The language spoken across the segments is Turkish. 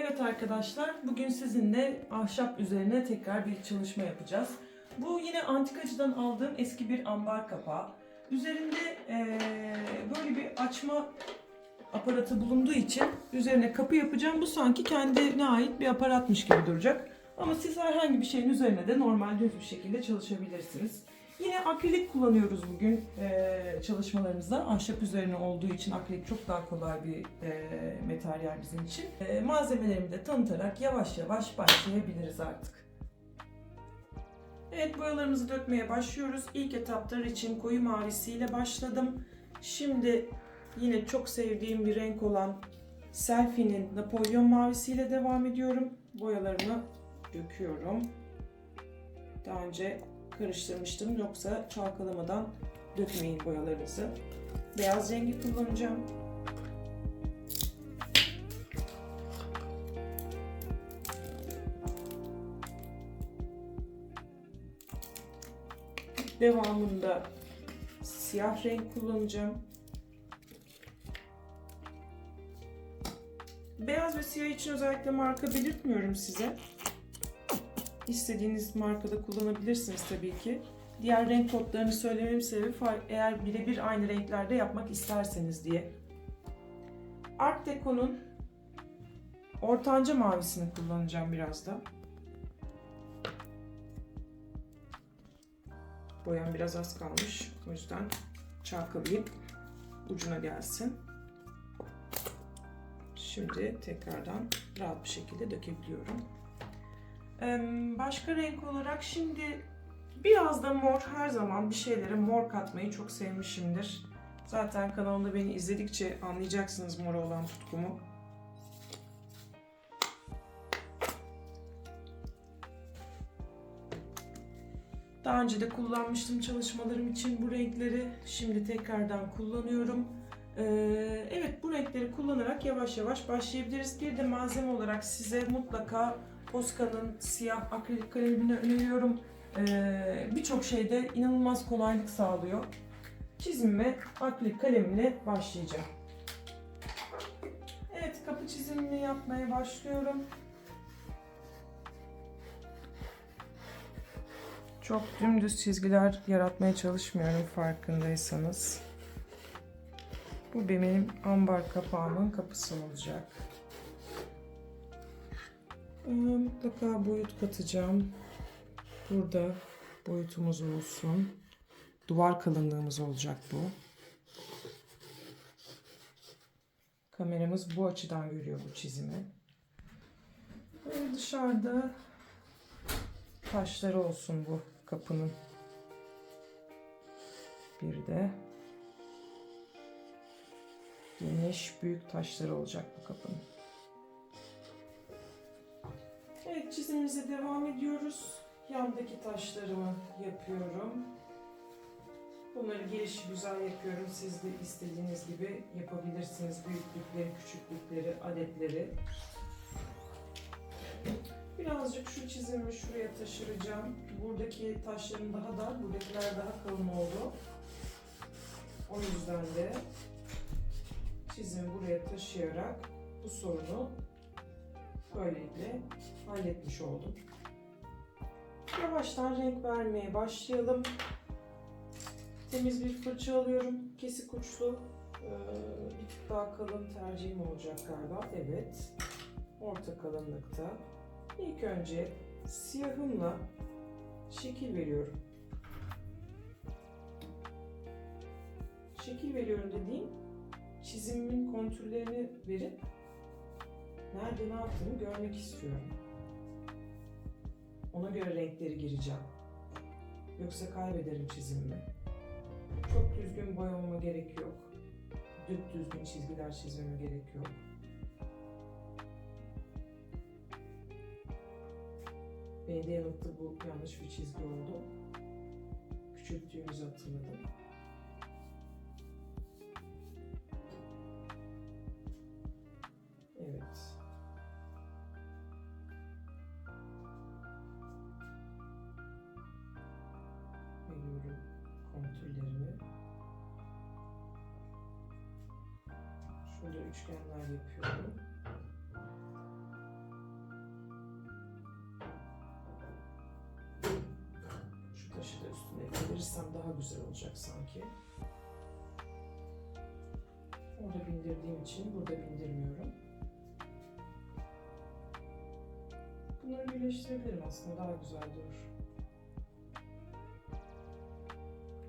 Evet arkadaşlar, bugün sizinle ahşap üzerine tekrar bir çalışma yapacağız. Bu yine antikacıdan aldığım eski bir ambar kapağı. Üzerinde eee, böyle bir açma aparatı bulunduğu için üzerine kapı yapacağım. Bu sanki kendine ait bir aparatmış gibi duracak. Ama siz herhangi bir şeyin üzerine de normal düz bir şekilde çalışabilirsiniz. Yine akrilik kullanıyoruz bugün eee, çalışmalarımızda. Ahşap üzerine olduğu için akrilik çok daha kolay bir eee, materyal bizim için. Eee, malzemelerimi de tanıtarak yavaş yavaş başlayabiliriz artık. Evet boyalarımızı dökmeye başlıyoruz. İlk etapta için koyu mavisiyle başladım. Şimdi yine çok sevdiğim bir renk olan Selfie'nin Napolyon mavisiyle devam ediyorum. Boyalarımı döküyorum. Daha önce karıştırmıştım yoksa çalkalamadan dökmeyin boyalarınızı. Beyaz rengi kullanacağım. Devamında siyah renk kullanacağım. Beyaz ve siyah için özellikle marka belirtmiyorum size. İstediğiniz markada kullanabilirsiniz tabii ki. Diğer renk kodlarını söylememin sebebi eğer birebir aynı renklerde yapmak isterseniz diye. Art Deco'nun ortanca mavisini kullanacağım biraz da. Boyam biraz az kalmış. O yüzden çalkalayıp ucuna gelsin. Şimdi tekrardan rahat bir şekilde dökebiliyorum. Başka renk olarak şimdi biraz da mor her zaman bir şeylere mor katmayı çok sevmişimdir. Zaten kanalımda beni izledikçe anlayacaksınız mora olan tutkumu. Daha önce de kullanmıştım çalışmalarım için bu renkleri. Şimdi tekrardan kullanıyorum. Ee, evet bu renkleri kullanarak yavaş yavaş başlayabiliriz. Bir de malzeme olarak size mutlaka Posca'nın siyah akrilik kalemini öneriyorum. Ee, Birçok şeyde inanılmaz kolaylık sağlıyor. Çizimime akrilik kalemle başlayacağım. Evet kapı çizimini yapmaya başlıyorum. Çok dümdüz çizgiler yaratmaya çalışmıyorum farkındaysanız. Bu benim ambar kapağımın kapısı olacak. Ee, Mutlaka boyut katacağım. Burada boyutumuz olsun. Duvar kalınlığımız olacak bu. Kameramız bu açıdan görüyor bu çizimi. Böyle dışarıda taşları olsun bu kapının. Bir de geniş büyük taşları olacak bu kapının. Evet çizimimize devam ediyoruz. Yandaki taşlarımı yapıyorum. Bunları gelişi güzel yapıyorum. Siz de istediğiniz gibi yapabilirsiniz. Büyüklükleri, küçüklükleri, adetleri. Birazcık şu çizimi şuraya taşıracağım. Buradaki taşlarım daha dar, buradakiler daha kalın oldu. O yüzden de çizimi buraya taşıyarak bu sorunu böylelikle halletmiş oldum. Yavaştan renk vermeye başlayalım. Temiz bir fırça alıyorum. Kesik uçlu. Ee, bir tık daha kalın tercihim olacak galiba. Evet. Orta kalınlıkta. İlk önce siyahımla şekil veriyorum. Şekil veriyorum dediğim çizimimin kontürlerini verip nerede ne yaptığımı görmek istiyorum. Ona göre renkleri gireceğim. Yoksa kaybederim çizimimi. Çok düzgün boyamama gerek yok. Düz düzgün çizgiler çizmeme gerek yok. Beni de yanılttı bu yanlış bir çizgi oldu. Küçülttüğümüzü hatırladım. Orada bindirdiğim için burada bindirmiyorum. Bunları birleştirebilirim aslında daha güzel durur.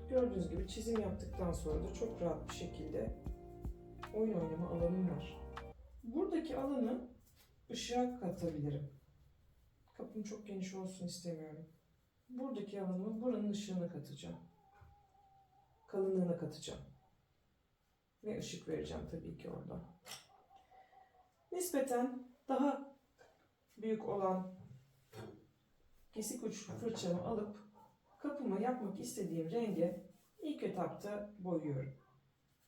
Gördüğünüz gibi çizim yaptıktan sonra da çok rahat bir şekilde oyun oynama alanım var. Buradaki alanı ışığa katabilirim. Kapım çok geniş olsun istemiyorum. Buradaki alanımı buranın ışığına katacağım. Kalınlığına katacağım. Ve ışık vereceğim tabii ki orada. Nispeten daha büyük olan kesik uç fırçamı alıp kapıma yapmak istediğim renge ilk etapta boyuyorum.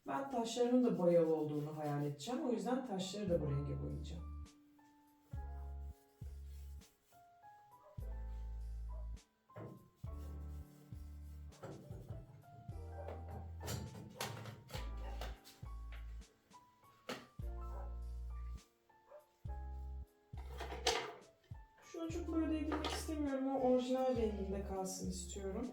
Ben taşlarının da boyalı olduğunu hayal edeceğim. O yüzden taşları da bu renge boyayacağım. Orijinal renginde kalsın istiyorum.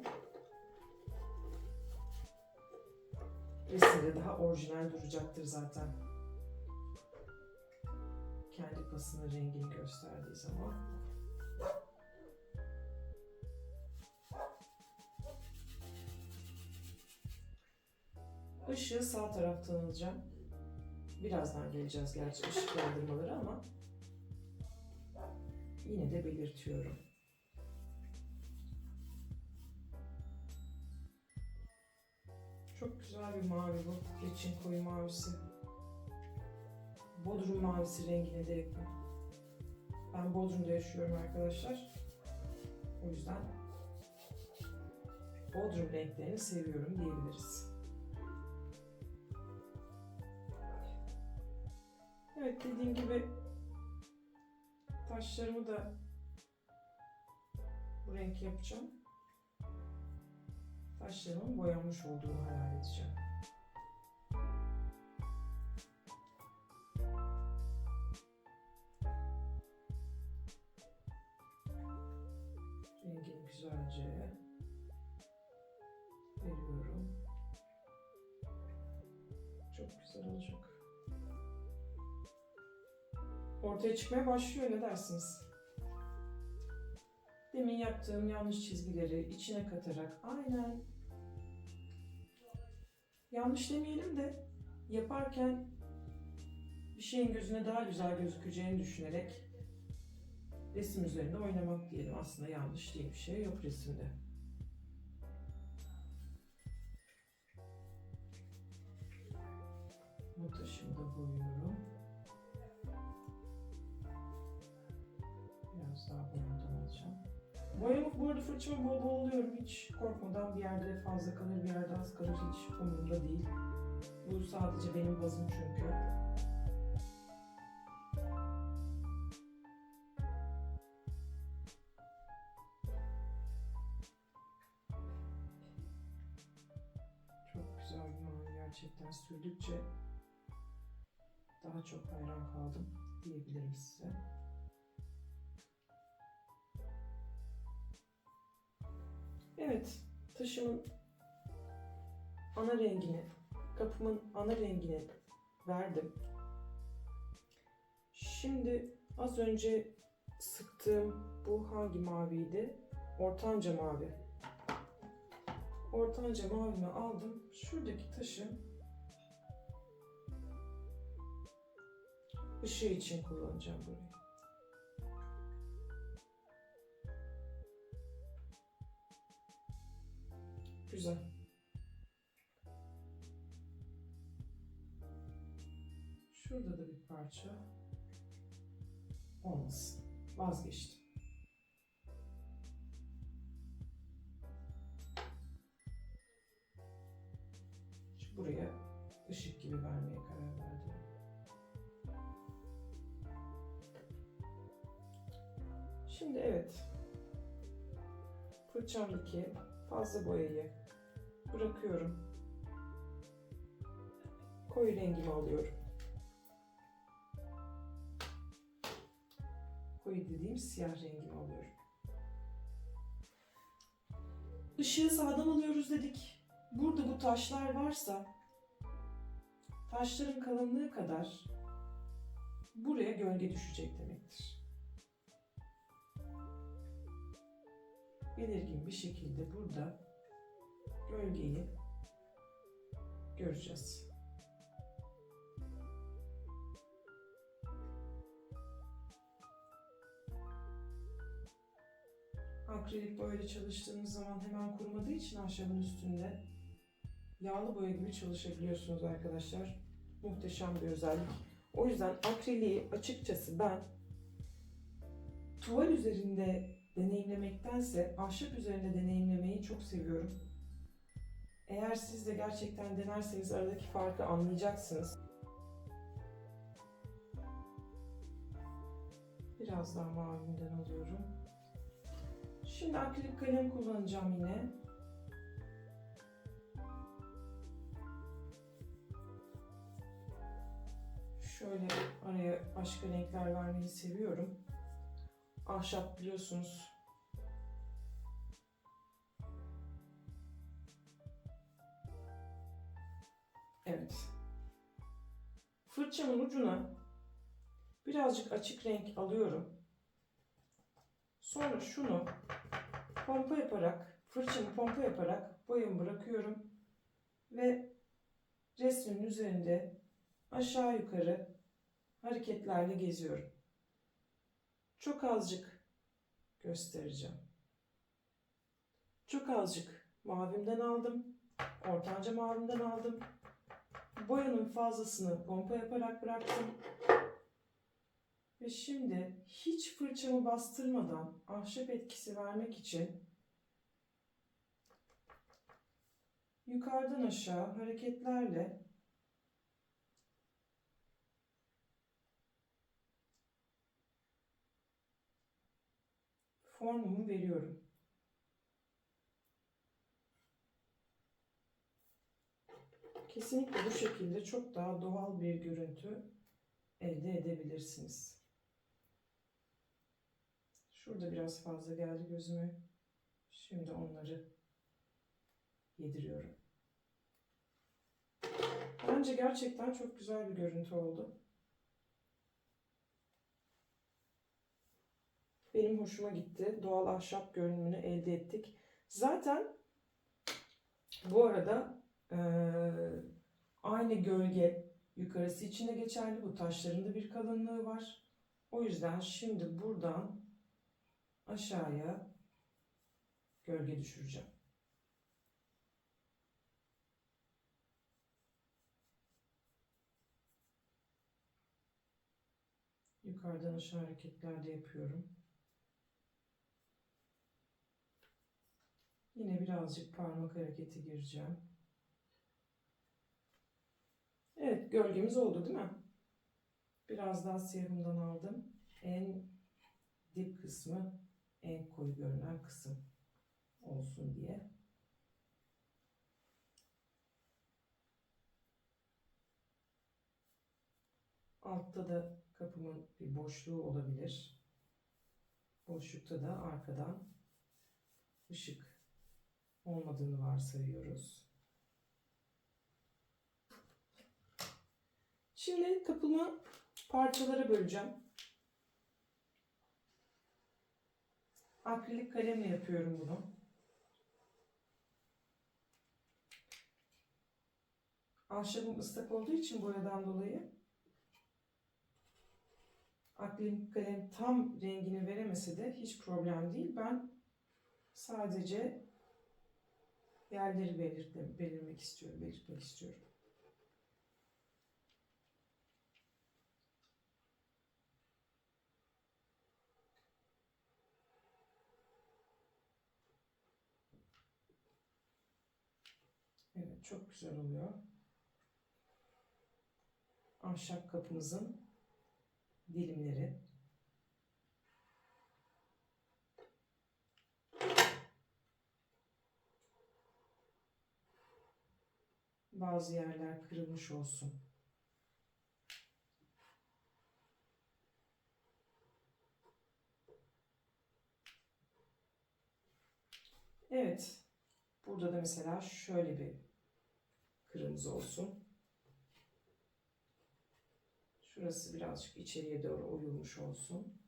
Resimde daha orijinal duracaktır zaten. Kendi pasının rengini gösterdiği zaman. Işığı sağ taraftan alacağım. Birazdan geleceğiz gerçi ışıklandırmaları ama yine de belirtiyorum. Çok güzel bir mavi bu. Geçin koyu mavisi. Bodrum mavisi rengine de yakın. Ben Bodrum'da yaşıyorum arkadaşlar. O yüzden Bodrum renklerini seviyorum diyebiliriz. Evet dediğim gibi taşlarımı da bu renk yapacağım. Taşlarımın boyanmış olduğunu hayal edeceğim. Rengini güzelce veriyorum. Çok güzel olacak. Ortaya çıkmaya başlıyor ne dersiniz? Demin yaptığım yanlış çizgileri içine katarak aynen yanlış demeyelim de yaparken bir şeyin gözüne daha güzel gözükeceğini düşünerek resim üzerinde oynamak diyelim. Aslında yanlış diye bir şey yok resimde. Bu taşımı da boyuyorum. Boyamak bu arada fırçamı bol bol oluyorum. Hiç korkmadan bir yerde fazla kalır, bir yerde az kalır. Hiç umurumda değil. Bu sadece benim bazım çünkü. Çok güzel bir gerçekten. Sürdükçe daha çok hayran kaldım diyebilirim size. Evet, taşımın ana rengini, kapımın ana rengini verdim. Şimdi az önce sıktığım bu hangi maviydi? Ortanca mavi. Ortanca mavimi aldım. Şuradaki taşı ışığı için kullanacağım burayı. Güzel. Şurada da bir parça olmasın. Vazgeçtim. Şu buraya ışık gibi vermeye karar verdim. Şimdi evet. Fırçamdaki fazla boyayı bırakıyorum. Koyu rengimi alıyorum. Koyu dediğim siyah rengimi alıyorum. Işığı sağdan alıyoruz dedik. Burada bu taşlar varsa taşların kalınlığı kadar buraya gölge düşecek demektir. Belirgin bir şekilde burada gölgeyi göreceğiz. Akrilik boyayla çalıştığınız zaman hemen kurumadığı için ahşabın üstünde yağlı boya gibi çalışabiliyorsunuz arkadaşlar. Muhteşem bir özellik. O yüzden akriliği açıkçası ben tuval üzerinde deneyimlemektense ahşap üzerinde deneyimlemeyi çok seviyorum. Eğer siz de gerçekten denerseniz aradaki farkı anlayacaksınız. Biraz daha mavimden alıyorum. Şimdi akrilik kalem kullanacağım yine. Şöyle araya başka renkler vermeyi seviyorum. Ahşap biliyorsunuz. Evet. Fırçamın ucuna birazcık açık renk alıyorum. Sonra şunu pompa yaparak, fırçamı pompa yaparak boyamı bırakıyorum. Ve resmin üzerinde aşağı yukarı hareketlerle geziyorum. Çok azıcık göstereceğim. Çok azıcık mavimden aldım. Ortanca mavimden aldım. Boyanın fazlasını pompa yaparak bıraktım. Ve şimdi hiç fırçamı bastırmadan ahşap etkisi vermek için yukarıdan aşağı hareketlerle formumu veriyorum. Kesinlikle bu şekilde çok daha doğal bir görüntü elde edebilirsiniz. Şurada biraz fazla geldi gözüme. Şimdi onları yediriyorum. Bence gerçekten çok güzel bir görüntü oldu. Benim hoşuma gitti. Doğal ahşap görünümünü elde ettik. Zaten bu arada eee, aynı gölge yukarısı için de geçerli. Bu taşların da bir kalınlığı var. O yüzden şimdi buradan aşağıya gölge düşüreceğim. Yukarıdan aşağı hareketler de yapıyorum. Yine birazcık parmak hareketi gireceğim. Evet, gölgemiz oldu değil mi? Biraz daha siyahımdan aldım. En dip kısmı en koyu görünen kısım olsun diye. Altta da kapımın bir boşluğu olabilir. Boşlukta da arkadan ışık olmadığını varsayıyoruz. Şimdi kapımı parçalara böleceğim. Akrilik kalemle yapıyorum bunu. Ahşabım ıslak olduğu için boyadan dolayı akrilik kalem tam rengini veremese de hiç problem değil. Ben sadece yerleri belirtme, belirmek istiyorum, belirtmek istiyorum. Evet, çok güzel oluyor. Ahşap kapımızın dilimleri. Bazı yerler kırılmış olsun. Evet. Burada da mesela şöyle bir kırmızı olsun. Şurası birazcık içeriye doğru oyulmuş olsun.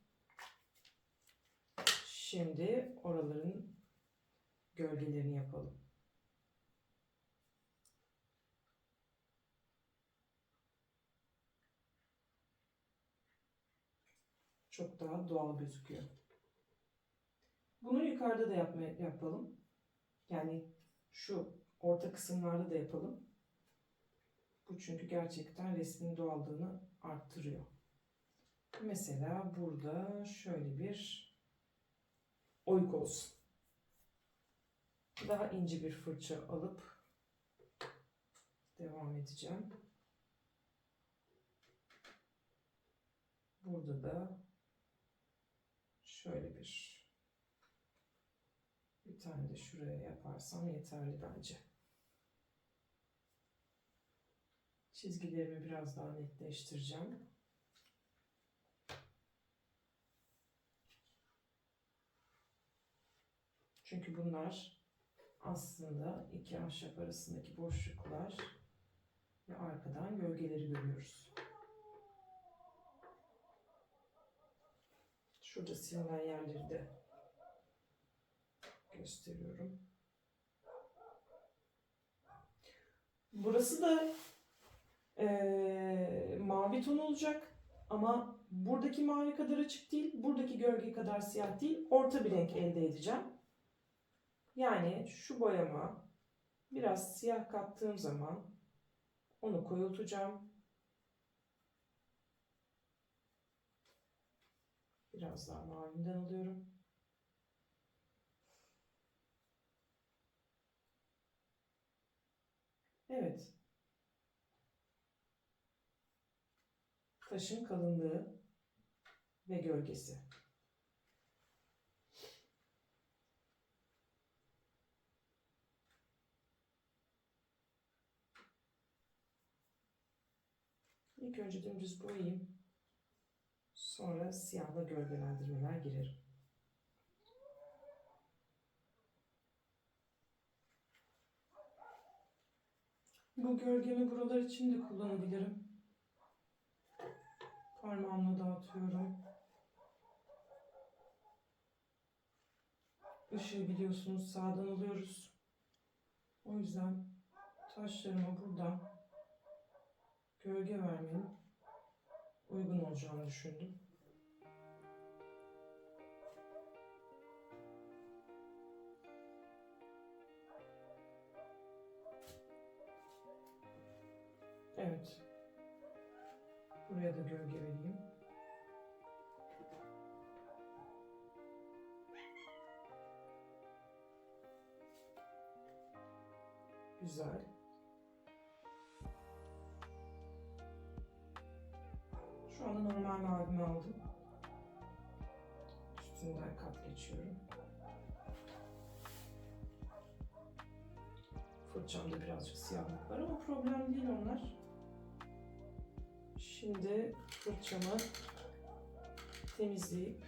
Şimdi oraların gölgelerini yapalım. Çok daha doğal gözüküyor. Bunu yukarıda da yapma, yapalım. Yani şu orta kısımlarda da yapalım. Bu çünkü gerçekten resmin doğallığını arttırıyor. Mesela burada şöyle bir oyuk olsun. Daha ince bir fırça alıp devam edeceğim. Burada da şöyle bir bir tane de şuraya yaparsam yeterli bence. Çizgilerimi biraz daha netleştireceğim. Çünkü bunlar aslında iki ahşap arasındaki boşluklar ve arkadan gölgeleri görüyoruz. Şurada silinen yerleri de gösteriyorum. Burası da eee, mavi ton olacak ama buradaki mavi kadar açık değil, buradaki gölge kadar siyah değil, orta bir renk elde edeceğim. Yani şu boyama biraz siyah kattığım zaman onu koyultacağım. Biraz daha mavimden alıyorum. Evet. Taşın kalınlığı ve gölgesi. İlk önce dümdüz boyayayım. Sonra siyahla gölgelendirmeler girerim. Bu gölgemi buralar için de kullanabilirim. Parmağımla dağıtıyorum. Işığı biliyorsunuz sağdan alıyoruz. O yüzden taşlarıma burada gölge vermenin uygun olacağını düşündüm. Evet. Buraya da gölge vereyim. Güzel. Şu anda normal mavimi aldım. Üstünden kat geçiyorum. Fırçamda birazcık siyahlık var ama problem değil onlar. Şimdi fırçamı temizleyip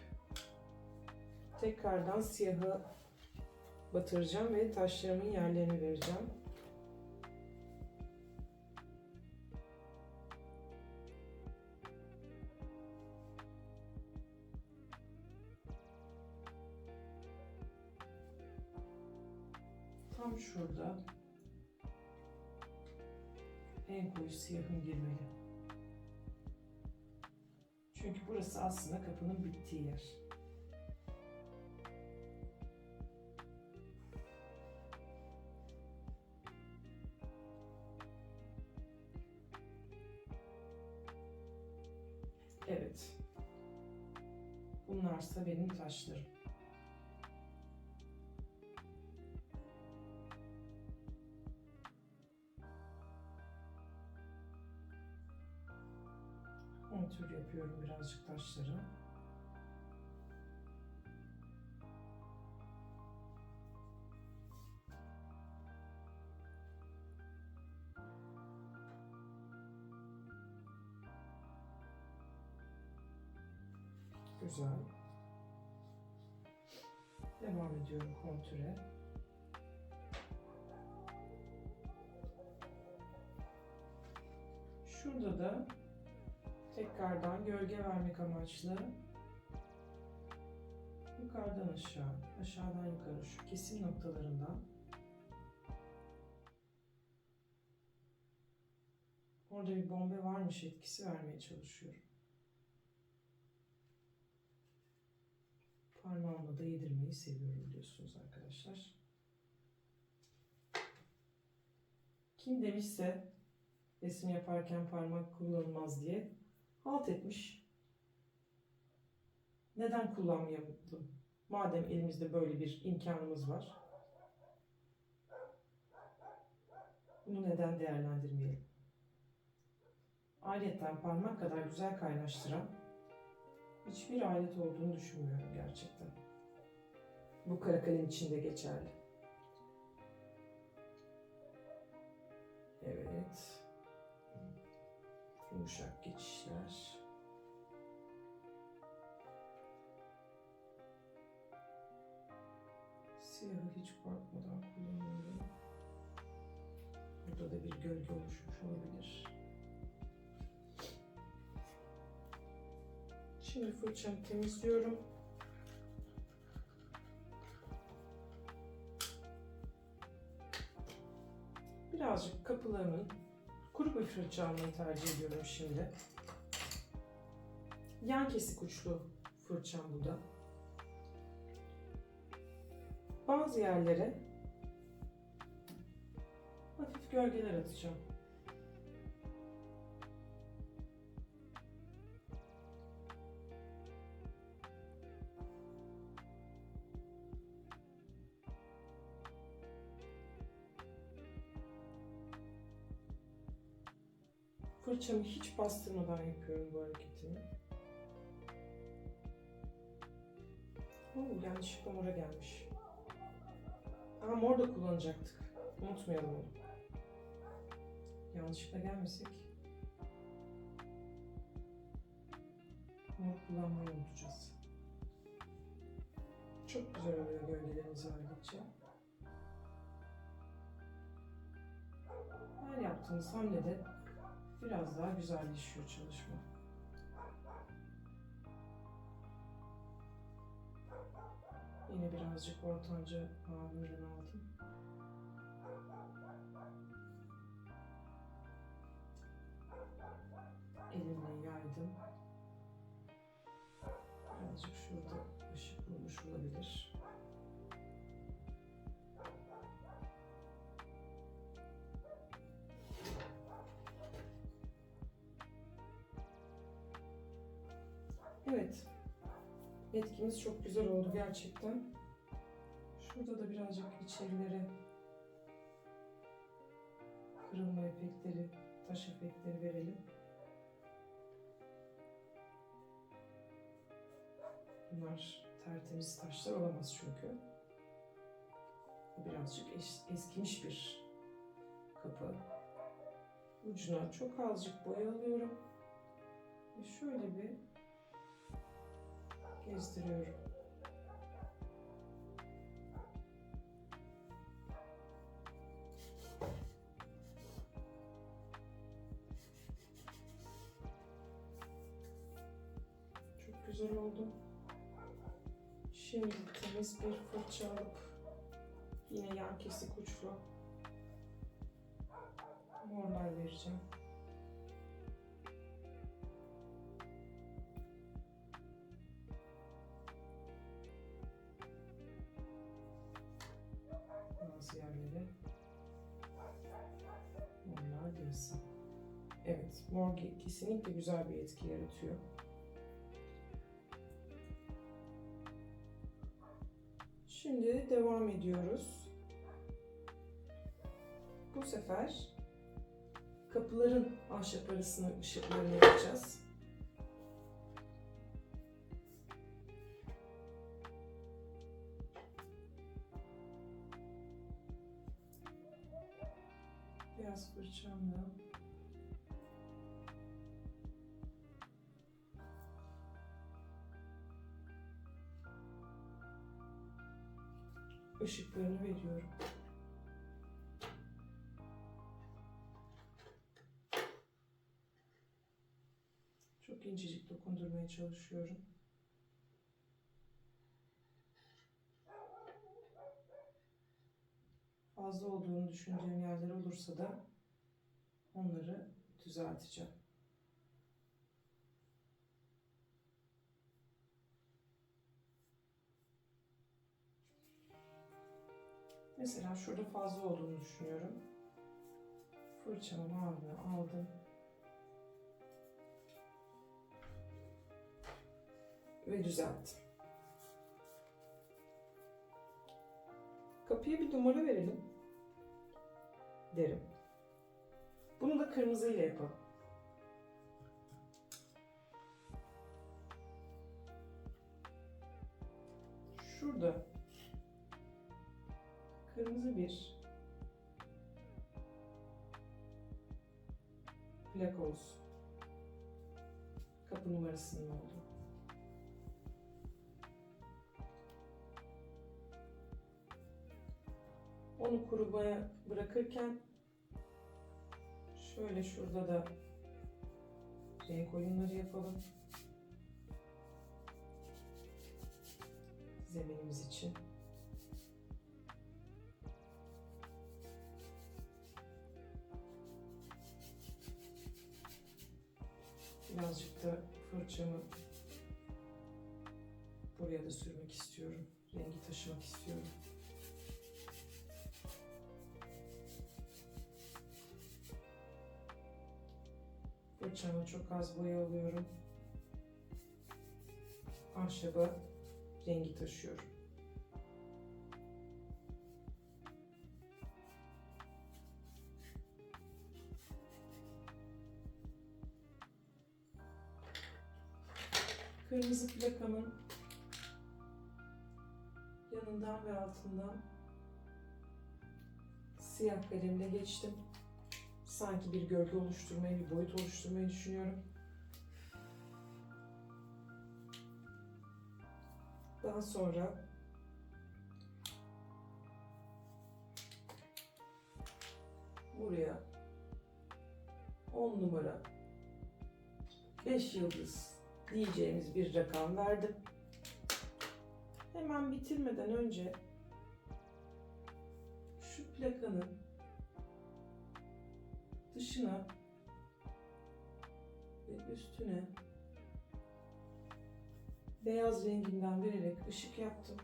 tekrardan siyahı batıracağım ve taşlarımın yerlerini vereceğim. Tam şurada en koyu siyahım girmeli. Aslında kapının bittiği yer. Evet. Bunlarsa benim taşlarım. tür yapıyorum birazcık taşları. Güzel. Devam ediyorum kontüre. Şurada da tekrardan gölge vermek amaçlı yukarıdan aşağı, aşağıdan yukarı şu kesim noktalarından orada bir bombe varmış etkisi vermeye çalışıyorum. Parmağımla da yedirmeyi seviyorum biliyorsunuz arkadaşlar. Kim demişse resim yaparken parmak kullanılmaz diye halt etmiş. Neden kullanmayalım? Madem elimizde böyle bir imkanımız var. Bunu neden değerlendirmeyelim? Ayrıca parmak kadar güzel kaynaştıran hiçbir alet olduğunu düşünmüyorum gerçekten. Bu kara kalem için de geçerli. Evet. Yumuşak geçişler. Siyahı hiç korkmadan kullanıyorum. Burada da bir gölge oluşmuş olabilir. Şimdi fırçamı temizliyorum. Birazcık kapılarımın kuru bir fırça almayı tercih ediyorum şimdi. Yan kesik uçlu fırçam bu da. Bazı yerlere hafif gölgeler atacağım. Fırçamı hiç bastırmadan yapıyorum bu hareketimi. Oo, yanlışlıkla mora gelmiş. Ama mor da kullanacaktık. Unutmayalım onu. Yanlışlıkla gelmesek mor kullanmayı unutacağız. Çok güzel oluyor gölgelerimizi verdikçe. Her yaptığımız hamlede biraz daha güzelleşiyor çalışma. Yine birazcık ortanca mavimden aldım. Evet. Etkimiz çok güzel oldu gerçekten. Şurada da birazcık içerilere kırılma efektleri, taş efektleri verelim. Bunlar tertemiz taşlar olamaz çünkü. Birazcık es- eskimiş bir kapı. Ucuna çok azıcık boya alıyorum. Ve şöyle bir gezdiriyorum. Çok güzel oldu. Şimdi temiz bir fırça alıp yine yan kesik uçlu morlar vereceğim. Ge- kesinlikle güzel bir etki yaratıyor. Şimdi devam ediyoruz. Bu sefer kapıların ahşap arasını ışıklarını yapacağız. Işıklarını veriyorum. Çok incecik dokundurmaya çalışıyorum. Fazla olduğunu düşündüğüm yerler olursa da onları düzelteceğim. Mesela şurada fazla olduğunu düşünüyorum. Fırçamı mavime aldım. Ve düzelttim. Kapıya bir numara verelim. Derim. Bunu da kırmızı ile yapalım. Şurada kırmızı bir plak olsun. Kapı numarasının olduğu. Onu kurumaya bırakırken şöyle şurada da renk oyunları yapalım. Zeminimiz için. Birazcık da fırçamı buraya da sürmek istiyorum. Rengi taşımak istiyorum. Fırçama çok az boya alıyorum. Ahşaba rengi taşıyorum. Kırmızı plakamın yanından ve altından siyah kalemle geçtim. Sanki bir gölge oluşturmayı, bir boyut oluşturmayı düşünüyorum. Daha sonra buraya 10 numara 5 yıldız diyeceğimiz bir rakam verdim. Hemen bitirmeden önce şu plakanın dışına ve üstüne beyaz renginden vererek ışık yaptım.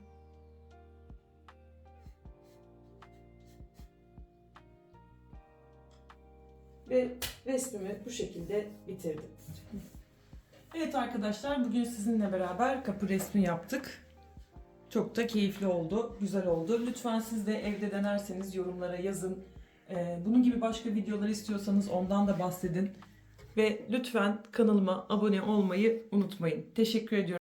Ve resmimi bu şekilde bitirdim. Evet arkadaşlar bugün sizinle beraber kapı resmi yaptık. Çok da keyifli oldu, güzel oldu. Lütfen siz de evde denerseniz yorumlara yazın. Ee, bunun gibi başka videolar istiyorsanız ondan da bahsedin. Ve lütfen kanalıma abone olmayı unutmayın. Teşekkür ediyorum.